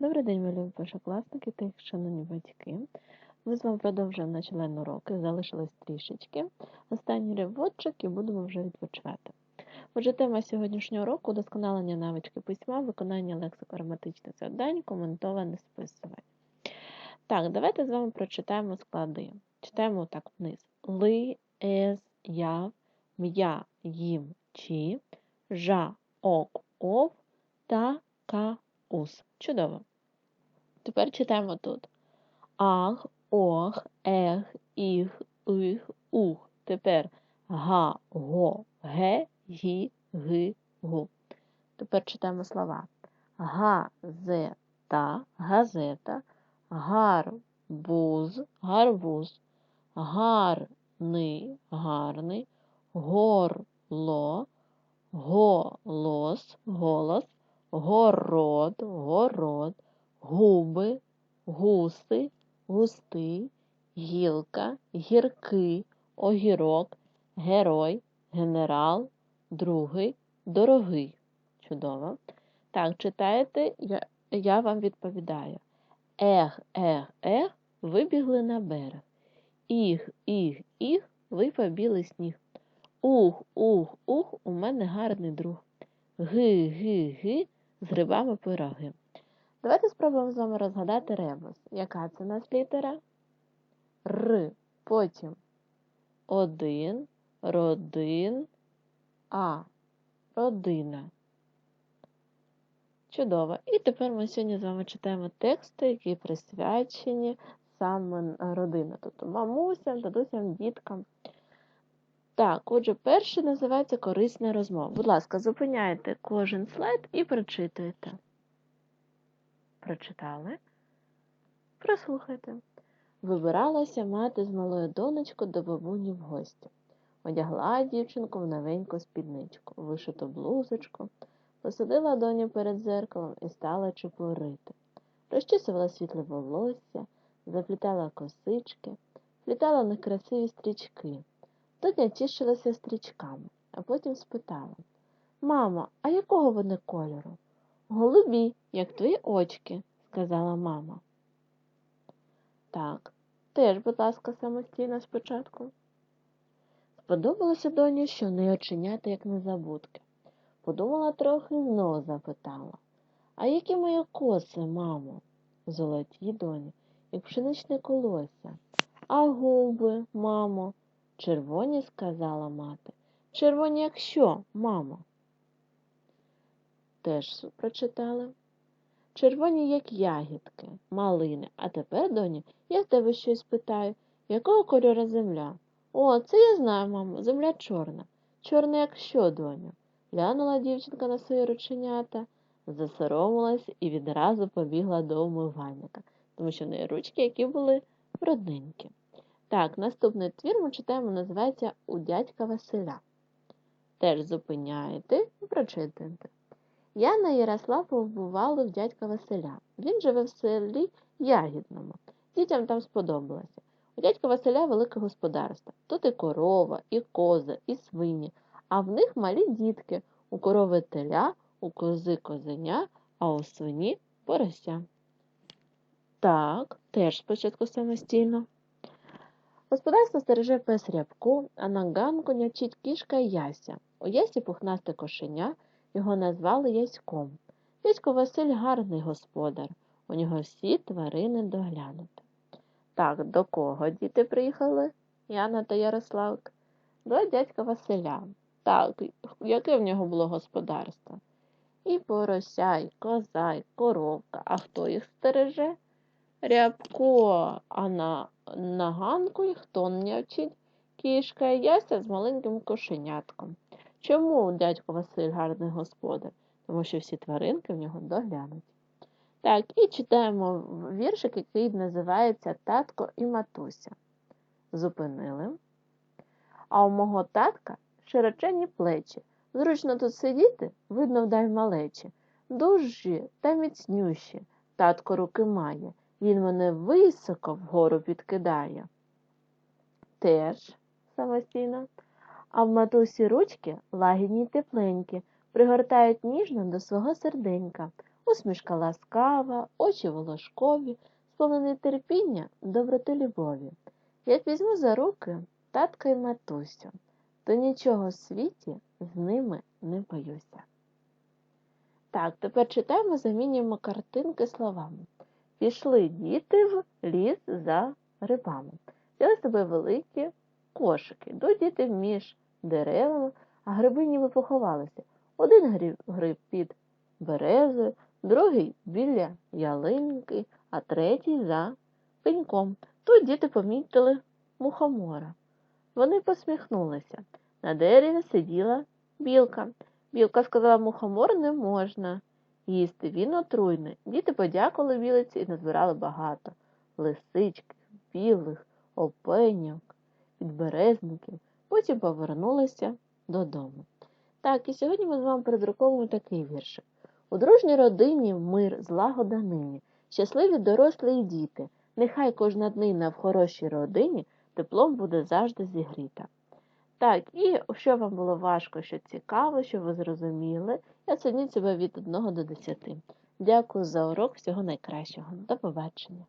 Добрий день, мої першокласники та їх шановні батьки. Ми з вами продовжуємо наші уроки, залишилось трішечки. Останній ривочок і будемо вже відпочивати. Отже, тема сьогоднішнього уроку – удосконалення навички письма, виконання лексико-граматичних завдань, коментоване списування. Так, давайте з вами прочитаємо склади. Читаємо так вниз. Ли, ес, яв, м'я, їм, чи, жа, ок, ов та ка, ус. Чудово. Тепер читаємо тут. Ах, ох, ех, іг, их, ух. Тепер га, го, ге, гі, ги, гу. Тепер читаємо слова. Газета, газета, гарбуз, гарбуз, гарний, гарний, горло, голос, голос, город, город, губи, гуси, густий, гілка, гіркий, огірок, герой, генерал, другий, дорогий. Чудово. Так, читаєте, я, я вам відповідаю. Ех, ех, ех, вибігли на берег. Іг, іг, іг, випав білий сніг. Ух, ух, ух, у мене гарний друг. Ги, ги, ги, з грибами пироги. Давайте спробуємо з вами розгадати ребус. Яка це у нас літера? Р. Потім один, родин, А. Родина. Чудово. І тепер ми сьогодні з вами читаємо тексти, які присвячені саме родині. Тобто мамусям, дадусям, діткам. Так, отже, перший називається корисна розмова. Будь ласка, зупиняйте кожен слайд і прочитуйте. Прочитали? Прослухайте. Вибиралася мати з малою донечкою до бабуні в гості. Одягла дівчинку в новеньку спідничку, вишиту блузочку, посадила доню перед зеркалом і стала чепурити. Розчісувала світле волосся, заплітала косички, плітала некрасиві стрічки. Доня тішилася стрічками, а потім спитала Мамо, а якого вони кольору? Голубі, як твої очки, сказала мама. Так, теж, будь ласка, самостійно спочатку. Сподобалося доні, що в неї оченята, як незабудки. Подумала трохи і знов запитала А які мої коси, мамо? Золоті доні, як пшеничне колося. А губи, мамо? Червоні, сказала мати. Червоні, як що, мамо? Теж прочитали. Червоні, як ягідки, малини. А тепер, доні, я в тебе щось питаю. Якого кольору земля? О, це я знаю, мамо, земля чорна. Чорна, як що, доню? Глянула дівчинка на свої рученята, засоромилась і відразу побігла до умивальника, тому що в неї ручки, які були брудненькі. Так, наступний твір ми читаємо, називається У дядька Василя. Теж зупиняєте і прочитуєте. Яна Ярослав побували в дядька Василя. Він живе в селі Ягідному. Дітям там сподобалося. У дядька Василя велике господарство. Тут і корова, і коза, і свині, а в них малі дітки. У корови теля, у кози козеня, а у свині порося. Так, теж спочатку самостійно. Господарство стереже пес рябку, а на ганку нячить кішка Яся. У Ясі пухнасте кошеня, його назвали Яськом. Дядько Василь гарний господар, у нього всі тварини доглянути. Так, до кого діти приїхали? Яна та Ярославка? До дядька Василя. Так, яке в нього було господарство? І порося, і коза, і коровка. А хто їх стереже? Рябко, а на на ганку їх хто нячить? Кішка і яся з маленьким кошенятком. Чому дядько Василь гарний господар? Тому що всі тваринки в нього доглянуть. Так, і читаємо віршик, який називається Татко і матуся. Зупинили. А у мого татка широченні плечі. Зручно тут сидіти, видно, вдай малечі. Дужі та міцнющі. Татко руки має. Він мене високо вгору підкидає. Теж самостійно. А в матусі ручки лагідні й тепленькі, пригортають ніжно до свого серденька. усмішка ласкава, очі волошкові, сповнені терпіння, доброти любові. Як візьму за руки татка й матусю, то нічого в світі з ними не боюся. Так, тепер читаємо, замінюємо картинки словами. Пішли діти в ліс за грибами. Взяли з собою великі кошики. Йдуть діти між деревами, а гриби ніби поховалися. Один гриб, гриб під березою, другий біля ялинки, а третій за пеньком. Тут діти помітили мухомора. Вони посміхнулися. На дереві сиділа білка. Білка сказала, мухомор не можна їсти, він отруйний. Діти подякували білиці і назбирали багато лисички, білих, опеньок, підберезників. Потім повернулися додому. Так, і сьогодні ми з вами передруковуємо такий віршик. У дружній родині мир, злагода нині, щасливі дорослі і діти. Нехай кожна днина в хорошій родині теплом буде завжди зігріта. Так, і що вам було важко, що цікаво, що ви зрозуміли, я оцініть себе від 1 до 10. Дякую за урок, всього найкращого. До побачення.